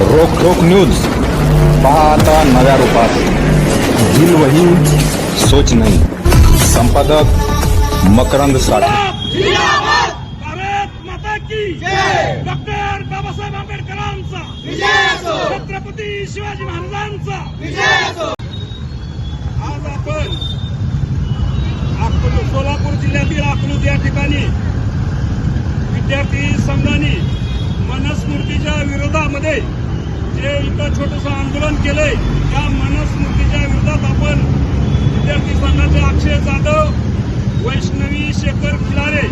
रोख रोख न्यूज. पहा आता नव्या रूपात. दिल वही सोच नाही. संपादक मकरंद साठे. माता की डॉक्टर बाबासाहेब आंबेडकरांचा छत्रपती शिवाजी महाराजांचा आज आपण अकोला- सोलापूर जिल्ह्यातील अकलूज या ठिकाणी विद्यार्थी संघाने मनस्मृतीच्या विरोधामध्ये जे इथं छोटंसं आंदोलन केलंय त्या मनस्मृतीच्या विरोधात आपण विद्यार्थी संघाचे अक्षय जाधव वैष्णवी शेखर खिलारे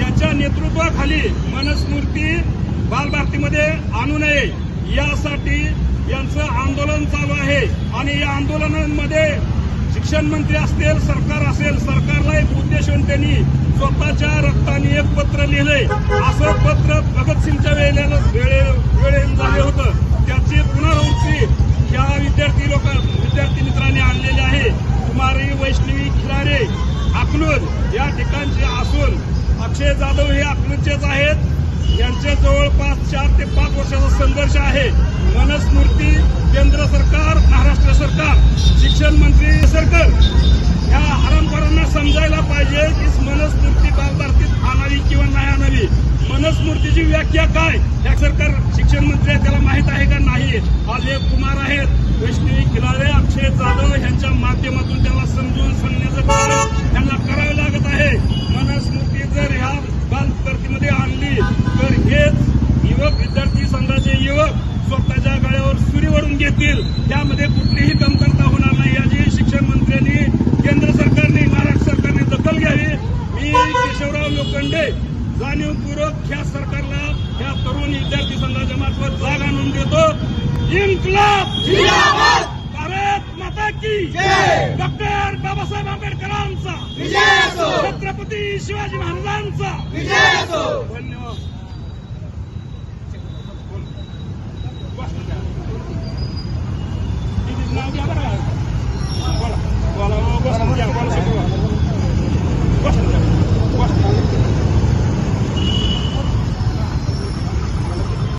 यांच्या नेतृत्वाखाली मनस्मृती बालभारतीमध्ये आणू नये. यासाठी यांचं आंदोलन चालू आहे. आणि या आंदोलनामध्ये शिक्षण मंत्री असतील सरकार असेल सरकारला एक उद्देशून त्यांनी स्वतःच्या रक्ताने एक पत्र लिहिलंय. असं पत्र भगतसिंगच्या वेळेला वेळे वेळेला झाले होतं त्याची पुनरावृत्ती ह्या विद्यार्थी लोक विद्यार्थी मित्रांनी आणलेली आहे कुमारी वैष्णवी खिलारे अकलूज या ठिकाणचे असून अक्षय जाधव हे अकलूजचेच आहेत. यांच्या जवळपास चार ते पाच वर्षाचा संघर्ष आहे. मनस्मृती केंद्र सरकार महाराष्ट्र सरकार शिक्षण मंत्री सरकार. ह्या हरामखोरांना समजायला पाहिजे की मनस्मृती बालभारतीत आणावी किंवा नाही आणावी. मनस्मृतीची व्याख्या काय? या सरकार शिक्षण मंत्री त्याला माहीत आहे का? नाही. आज हे कुमार आहेत. वैष्णवी खिलारे अक्षय जाधव यांच्या माध्यमातून त्याला समजून सांगण्याचं काम त्यांना करावं लागत आहे मनस्मृती जर ह्या बाल भरतीमध्ये आणली तर हेच युवक विद्यार्थी संघाचे युवक स्वतःच्या गळ्यावर घेतील त्यामध्ये कुठलीही कमतरता होणार नाही. याची शिक्षण मंत्र्यांनी केंद्र सरकारने महाराष्ट्र सरकारने दखल घ्यावी. मी केशवराव लोखंडे जाणीवपूर्वक ह्या सरकारला ह्या तरुण विद्यार्थी संघाच्या मार्फत जाग आणून देतो. इन्कलाब! भारत माता की डॉक्टर बाबासाहेब आंबेडकरांचा छत्रपती शिवाजी महाराजांचा